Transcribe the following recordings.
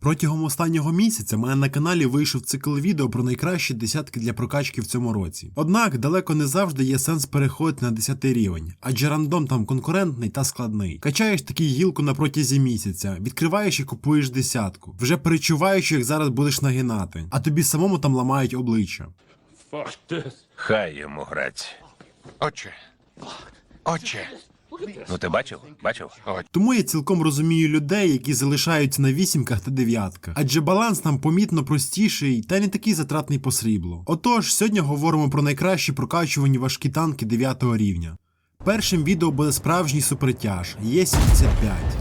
Протягом останнього місяця мене на каналі вийшов цикл відео про найкращі десятки для прокачки в цьому році. Однак далеко не завжди є сенс переходити на 10 рівень, адже рандом там конкурентний та складний. Качаєш такі гілку на протязі місяця, відкриваєш і купуєш десятку, вже перечуваючи, як зараз будеш нагинати, а тобі самому там ламають обличчя. Хай йому грать. Отче. Отче. Ну ти бачив? Бачив? Тому я цілком розумію людей, які залишаються на вісімках та дев'ятках, адже баланс там помітно простіший та не такий затратний по сріблу. Отож, сьогодні говоримо про найкращі прокачувані важкі танки 9 рівня. Першим відео буде справжній супертяж Є-75.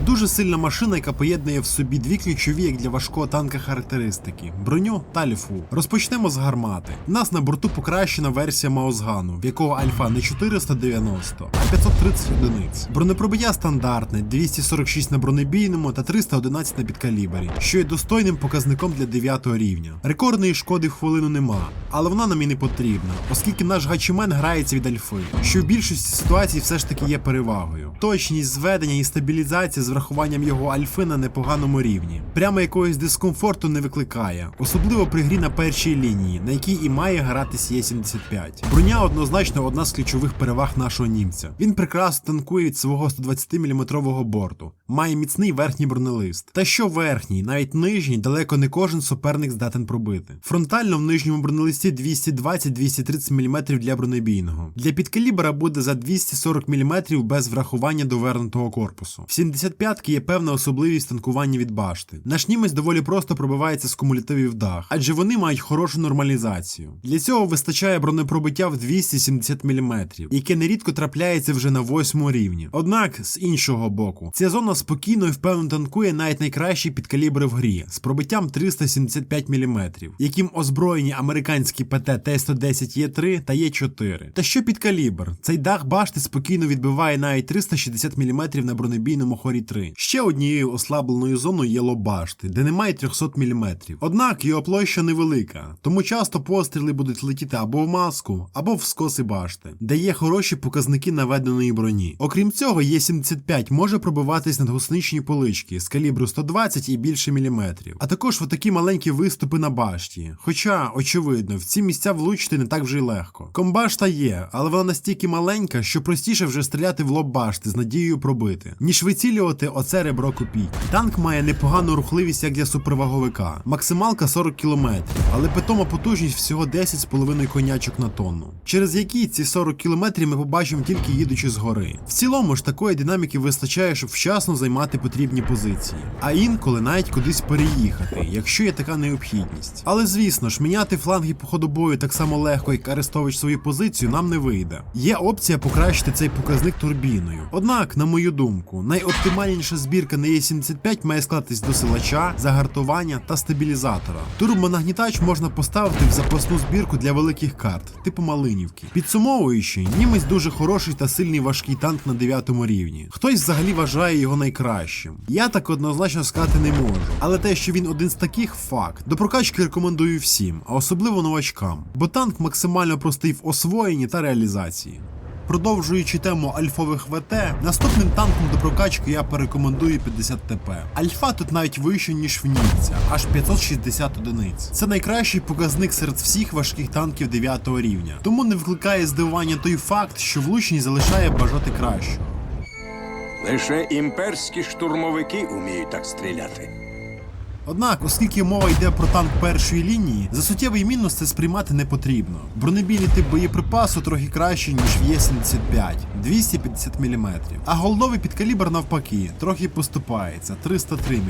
Дуже сильна машина, яка поєднує в собі дві ключові, як для важкого танка характеристики броню та ліфу. Розпочнемо з гармати. У нас на борту покращена версія Маузгану, в якого альфа не 490, а 530 одиниць. Бронепробиття стандартне 246 на бронебійному та 311 на підкалібері, що є достойним показником для 9 рівня. Рекордної шкоди в хвилину нема, але вона нам і не потрібна, оскільки наш гачімен грається від альфи, що в більшості ситуацій все ж таки є перевагою. Точність зведення і стабілізація з врахуванням його альфи на непоганому рівні. Прямо якогось дискомфорту не викликає, особливо при грі на першій лінії, на якій і має гратись Є-75. Броня однозначно одна з ключових переваг нашого німця. Він прекрасно танкує від свого 120-мм борту, має міцний верхній бронелист. Та що верхній, навіть нижній, далеко не кожен суперник здатен пробити. Фронтально в нижньому бронелисті 220-230 мм для бронебійного. Для підкалібра буде за 240 мм без врахування довернутого корпусу. В 75-ки є певна особливість танкування від башти. Наш німець доволі просто пробивається з кумулятивів дах, адже вони мають хорошу нормалізацію. Для цього вистачає бронепробиття в 270 мм, яке нерідко трапляється вже на 8 рівні. Однак, з іншого боку, ця зона спокійно і впевнено танкує навіть найкращі підкалібри в грі з пробиттям 375 мм, яким озброєні американські ПТ Т-110 Є3 та Є4. Та що підкалібр? Цей дах башти спокійно відбиває навіть 360 мм на бронебійному хорі 3. Ще однією ослабленою зоною є лоб башти, де немає 300 мм. Однак його площа невелика, тому часто постріли будуть летіти або в маску, або в скоси башти, де є хороші показники наведеної броні. Окрім цього, Є75 може пробиватись над гусничні полички з калібру 120 і більше міліметрів, а також в такі маленькі виступи на башті. Хоча, очевидно, в ці місця влучити не так вже й легко. Комбашта є, але вона настільки маленька, що простіше вже стріляти в лоб башти з надією пробити, ніж вицілювати оце ребро копійки. Танк має непогану рухливість як для суперваговика, максималка 40 км, але питома потужність всього 10,5 конячок на тонну, через які ці 40 км ми побачимо тільки їдучи згори. В цілому ж такої динаміки вистачає, щоб вчасно займати потрібні позиції, а інколи навіть кудись переїхати, якщо є така необхідність. Але звісно ж, міняти фланги по ходу бою так само легко, як Арестович свою позицію, нам не вийде. Є опція покращити цей показник турбіною. Однак, на мою думку, найоптимальніша збірка на Е75 має склатись до силача, загартування та стабілізатора. Турбонагнітач можна поставити в запасну збірку для великих карт, типу Малинівки. Підсумовуючи, німець дуже хороший та сильний важкий танк на 9 рівні. Хтось взагалі вважає його найкращим. Я так однозначно сказати не можу. Але те, що він один з таких, факт. До прокачки рекомендую всім, а особливо новачкам, бо танк максимально простий в освоєнні та реалізації. Продовжуючи тему альфових ВТ, наступним танком до прокачки я порекомендую 50 ТП. Альфа тут навіть вище, ніж в німця, аж 560 одиниць. Це найкращий показник серед всіх важких танків 9 рівня. Тому не викликає здивування той факт, що влучність залишає бажати кращого. Лише імперські штурмовики уміють так стріляти. Однак, оскільки мова йде про танк першої лінії, за суттєвий мінус це сприймати не потрібно. Бронебійний тип боєприпасу трохи кращий, ніж в Є-75 250 мм. А голдовий підкалібр навпаки, трохи поступається 303 мм.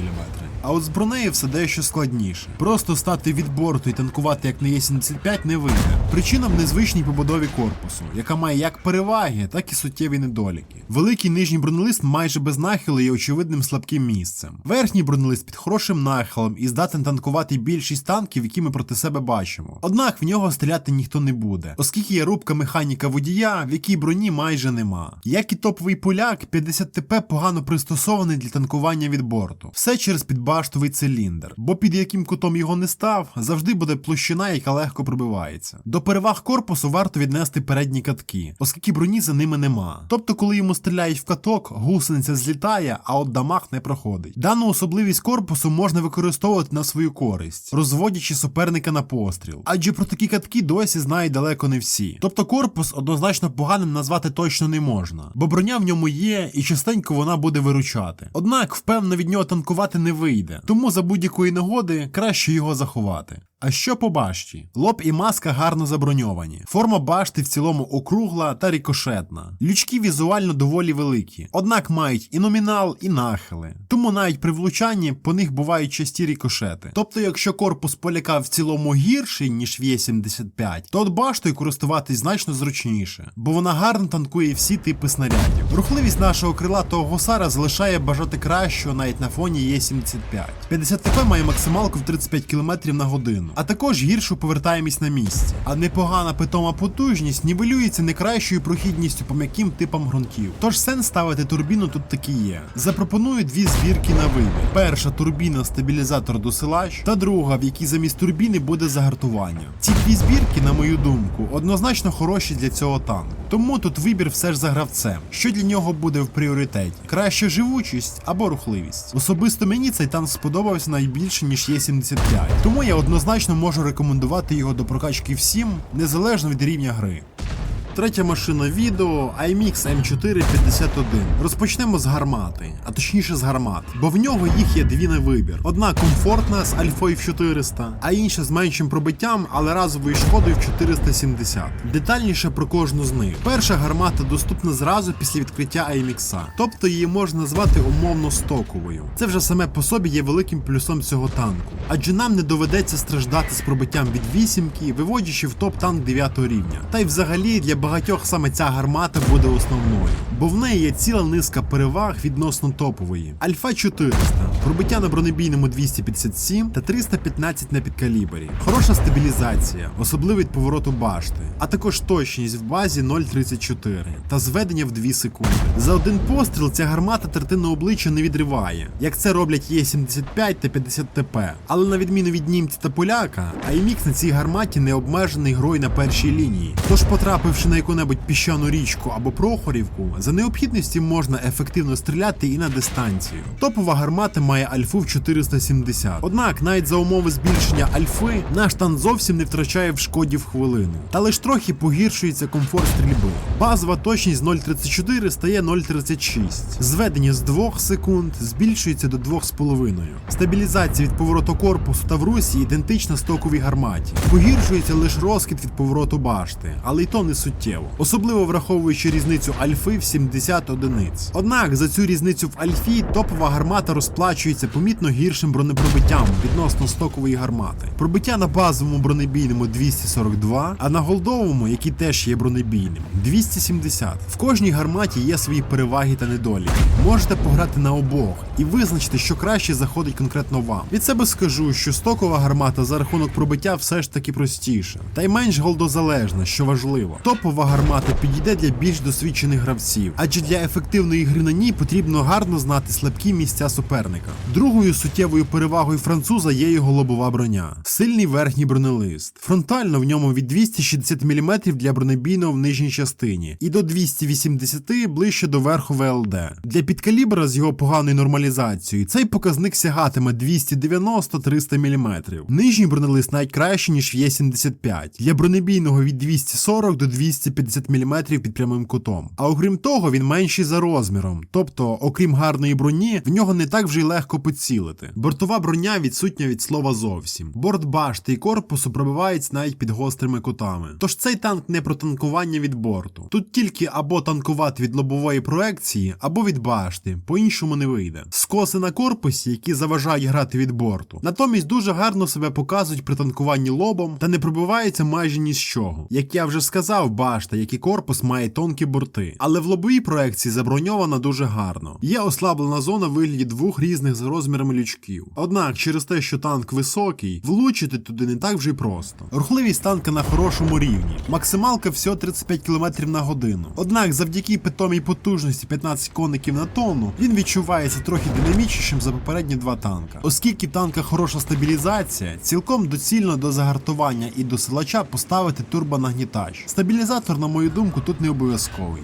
А от з бронею все дещо складніше. Просто стати від борту і танкувати як на Є-75 не вийде. Причина в незвичній побудові корпусу, яка має як переваги, так і суттєві недоліки. Великий нижній бронелист майже без нахилу є очевидним слабким місцем. Верхній бронелист під хорошим нахилом і здатен танкувати більшість танків, які ми проти себе бачимо. Однак в нього стріляти ніхто не буде, оскільки є рубка механіка водія, в якій броні майже нема. Як і топовий поляк, 50 ТП погано пристосований для танкування від борту. Все через підбор баштовий циліндр, бо під яким кутом його не став, завжди буде площина, яка легко пробивається. До переваг корпусу варто віднести передні катки, оскільки броні за ними нема. Тобто, коли йому стріляють в каток, гусениця злітає, а от дамаг не проходить. Дану особливість корпусу можна використовувати на свою користь, розводячи суперника на постріл. Адже про такі катки досі знають далеко не всі. Тобто корпус однозначно поганим назвати точно не можна, бо броня в ньому є і частенько вона буде виручати. Однак, впевнено, від нього танкувати не вийде, тому за будь-якої нагоди краще його заховати. А що по башті? Лоб і маска гарно заброньовані. Форма башти в цілому округла та рікошетна. Лючки візуально доволі великі, однак мають і номінал, і нахили. Тому навіть при влучанні по них бувають часті рікошети. Тобто, якщо корпус поляка в цілому гірший, ніж Є-75, то от баштою користуватись значно зручніше, бо вона гарно танкує всі типи снарядів. Рухливість нашого крилатого гусара залишає бажати кращого навіть на фоні Є-75. 50 ТП має максималку в 35 км на годину, а також гіршу повертаємість на місці. А непогана питома потужність нівелюється не кращою прохідністю по м'яким типам ґрунтів. Тож сенс ставити турбіну тут таки є. Запропоную дві збірки на вибір. Перша турбіна стабілізатор досилач, та друга, в якій замість турбіни буде загартування. Ці дві збірки, на мою думку, однозначно хороші для цього танку. Тому тут вибір все ж за гравцем. Що для нього буде в пріоритеті? Краща живучість або рухливість. Особисто мені цей танк сподобався найбільше, ніж Є-75. Тому я однозначно можу рекомендувати його до прокачки всім, незалежно від рівня гри. Третя машина відео IMX M451. Розпочнемо з гармати, а точніше з гармат, бо в нього їх є дві на вибір. Одна комфортна з альфою в 400, а інша з меншим пробиттям, але разовою шкодою в 470. Детальніше про кожну з них. Перша гармата доступна зразу після відкриття IMX, тобто її можна назвати умовно стоковою. Це вже саме по собі є великим плюсом цього танку, адже нам не доведеться страждати з пробиттям від вісімки, виводячи в топ танк 9 рівня. Та й взагалі для багатьох саме ця гармата буде основною, бо в неї є ціла низка переваг відносно топової. Альфа 400, пробиття на бронебійному 257 та 315 на підкалібрі. Хороша стабілізація, особливо від повороту башти, а також точність в базі 0,34 та зведення в 2 секунди. За один постріл ця гармата третину обличчя не відриває, як це роблять Є-75 та 50 ТП. Але на відміну від німця та поляка, IMX на цій гарматі не обмежений грою на першій лінії. Тож, потрапивши на яку-небудь піщану річку або Прохорівку, за необхідності можна ефективно стріляти і на дистанцію. Топова гармата має альфу в 470. Однак, навіть за умови збільшення альфи, наш танк зовсім не втрачає в шкоді в хвилину. Та лише трохи погіршується комфорт стрільби. Базова точність 0,34 стає 0,36. Зведення з 2 секунд збільшується до 2,5. Стабілізація від повороту корпусу та в русі ідентична стоковій гарматі. Погіршується лише розкид від повороту башти, але й то не суттєво. Особливо враховуючи різницю альфи в 70 одиниць. Однак за цю різницю в альфі топова гармата розплачується помітно гіршим бронепробиттям відносно стокової гармати. Пробиття на базовому бронебійному 242, а на голдовому, який теж є бронебійним, 270. В кожній гарматі є свої переваги та недоліки. Можете пограти на обох і визначити, що краще заходить конкретно вам. Від себе скажу, що стокова гармата за рахунок пробиття все ж таки простіша, та й менш голдозалежна, що важливо. Топова гармата підійде для більш досвідчених гравців, адже для ефективної гри на ній потрібно гарно знати слабкі місця суперника. Другою суттєвою перевагою француза є його лобова броня, сильний верхній бронелист. Фронтально в ньому від 260 мм для бронебійного в нижній частині і до 280 ближче до верху ВЛД. Для підкалібра з його поганою нормалізацією цей показник сягатиме 290-300 мм. Нижній бронелист навіть краще, ніж в Є75. Для бронебійного від 240 до 250 мм під прямим кутом. А окрім того, він менший за розміром. Тобто, окрім гарної броні, в нього не так вже й легко поцілити. Бортова броня відсутня від слова зовсім. Борт башти і корпусу пробиваються навіть під гострими кутами. Тож цей танк не про танкування від борту. Тут тільки або танкувати від лобової проекції, або від башти, по-іншому не вийде. Скоси на корпусі, які заважають грати від борту. Натомість дуже гарно себе показують при танкуванні лобом та не пробиваються майже ні з чого. Як я вже сказав, башта, як і корпус, має тонкі борти, але в лобовій проекції заброньована дуже гарно. Є ослаблена зона в вигляді двох різних за розмірами лючків. Однак, через те, що танк високий, влучити туди не так вже й просто. Рухливість танка на хорошому рівні. Максималка всього 35 км на годину. Однак, завдяки питомій потужності 15 коників на тонну, він відчувається трохи динамічнішим за попередні два танка. Оскільки танка хороша стабілізація, цілком доцільно до загартування і до силача поставити турбонагнітач. Стабілізатор, на мою думку, тут не обов'язковий.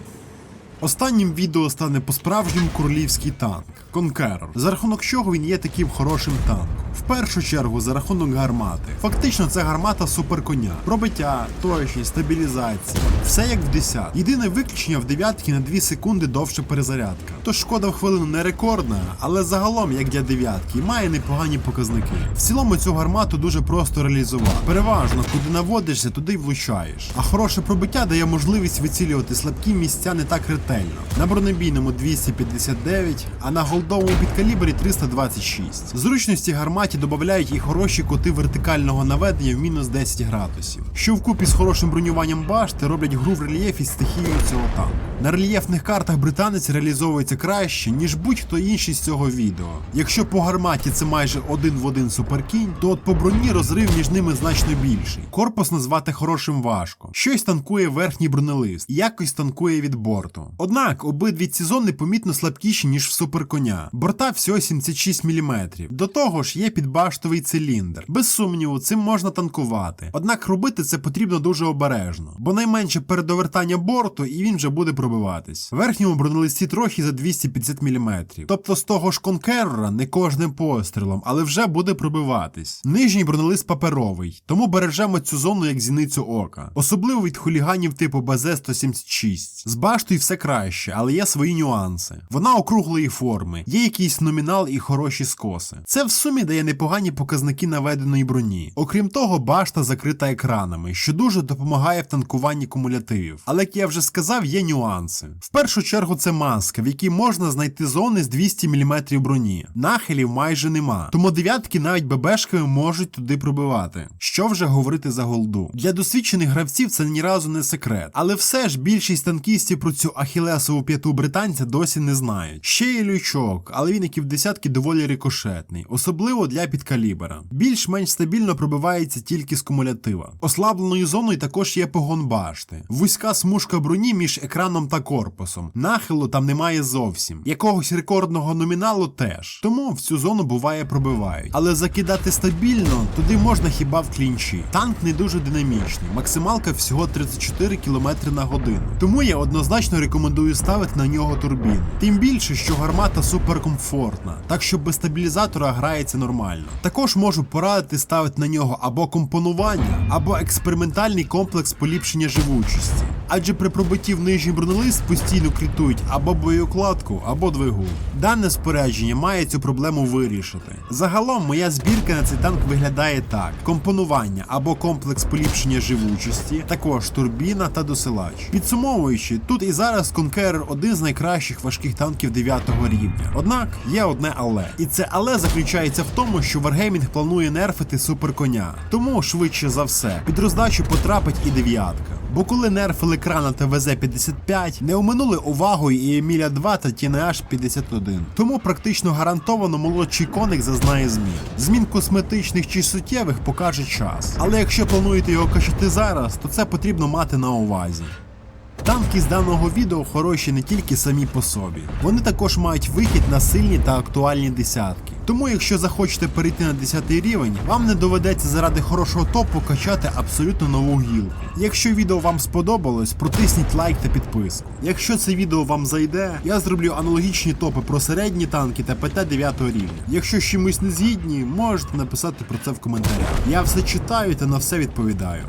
Останнім відео стане по-справжньому королівський танк Конкерор, за рахунок чого він є таким хорошим танком. В першу чергу за рахунок гармати. Фактично, це гармата суперконя. Пробиття, точність, стабілізація. Все як в 10. Єдине виключення в дев'ятки на 2 секунди довше перезарядка. Тож шкода в хвилину не рекордна, але загалом, як для дев'ятки, має непогані показники. В цілому цю гармату дуже просто реалізувати. Переважно, куди наводишся, туди й влучаєш. А хороше пробиття дає можливість вицілювати слабкі місця не так ретельно. На бронебійному 259, а на голдовому підкалібрі 326. Зручності гарматі додають і хороші коти вертикального наведення в мінус 10 градусів, що вкупі з хорошим бронюванням башти роблять гру в рельєфі стихією цього танку. На рельєфних картах британець реалізовується краще, ніж будь-хто інший з цього відео. Якщо по гарматі це майже один в один суперкінь, то от по броні розрив між ними значно більший. Корпус назвати хорошим важко. Щось танкує верхній бронелист, якось танкує від борту. Однак обидві ці зони помітно слабкіші, ніж в суперконя. Борта всього 76 мм. До того ж, є підбаштовий циліндр. Без сумніву, цим можна танкувати. Однак робити це потрібно дуже обережно, бо найменше передовертання борту і він вже буде пробиватись. Верхньому бронелисті трохи за 250 мм. Тобто з того ж конкерора не кожним пострілом, але вже буде пробиватись. Нижній бронелист паперовий, тому бережемо цю зону як зіницю ока. Особливо від хуліганів типу БЗ-176. З баштою все краще, але є свої нюанси. Вона округлої форми, є якийсь номінал і хороші скоси. Це в сумі дає непогані показники наведеної броні. Окрім того, башта закрита екранами, що дуже допомагає в танкуванні кумулятивів. Але як я вже сказав, є нюанси. В першу чергу це маска, в якій можна знайти зони з 200 мм броні. Нахилів майже нема. Тому дев'ятки навіть ББшками можуть туди пробивати. Що вже говорити за голду. Для досвідчених гравців це ні разу не секрет. Але все ж більшість танкістів про цю ахілесову п'яту британця досі не знають. Ще є лючок, але він як і в десятки доволі рикошетний, особливо для підкалібера. Більш-менш стабільно пробивається тільки з кумулятива. Ослабленою зоною також є погон башти. Вузька смужка броні між екраном та корпусом. Нахилу там немає зовсім. Якогось рекордного номіналу теж. Тому в цю зону буває пробивають. Але закидати стабільно туди можна хіба в клінчі. Танк не дуже динамічний. Максималка всього 34 км на годину. Тому я однозначно рекомендую ставити на нього турбін. Тим більше, що гармата суперкомфортна, так що без стабілізатора грається нормально. Також можу порадити ставити на нього або компонування, або експериментальний комплекс поліпшення живучості. Адже при пробитті в нижній бронелист постійно крітують або боєукладку, або двигун. Дане спорядження має цю проблему вирішити. Загалом моя збірка на цей танк виглядає так: компонування або комплекс поліпшення живучості, також турбіна та досилач. Підсумовуючи, тут і зараз Conqueror один з найкращих важких танків 9 рівня. Однак є одне але. І це але заключається в тому, що Wargaming планує нерфити суперконя. Тому швидше за все під роздачу потрапить і дев'ятка. Бо коли нерфили крана та ВЗ-55, не оминули увагою і Еміля 2 та TNH 51. Тому практично гарантовано молодший коник зазнає змін. Змін косметичних чи суттєвих покаже час. Але якщо плануєте його качати зараз, то це потрібно мати на увазі. Танки з даного відео хороші не тільки самі по собі, вони також мають вихід на сильні та актуальні десятки. Тому, якщо захочете перейти на 10 рівень, вам не доведеться заради хорошого топу качати абсолютно нову гілку. Якщо відео вам сподобалось, протисніть лайк та підписку. Якщо це відео вам зайде, я зроблю аналогічні топи про середні танки та ПТ 9 рівня. Якщо з чимось не згідні, можете написати про це в коментарях. Я все читаю та на все відповідаю.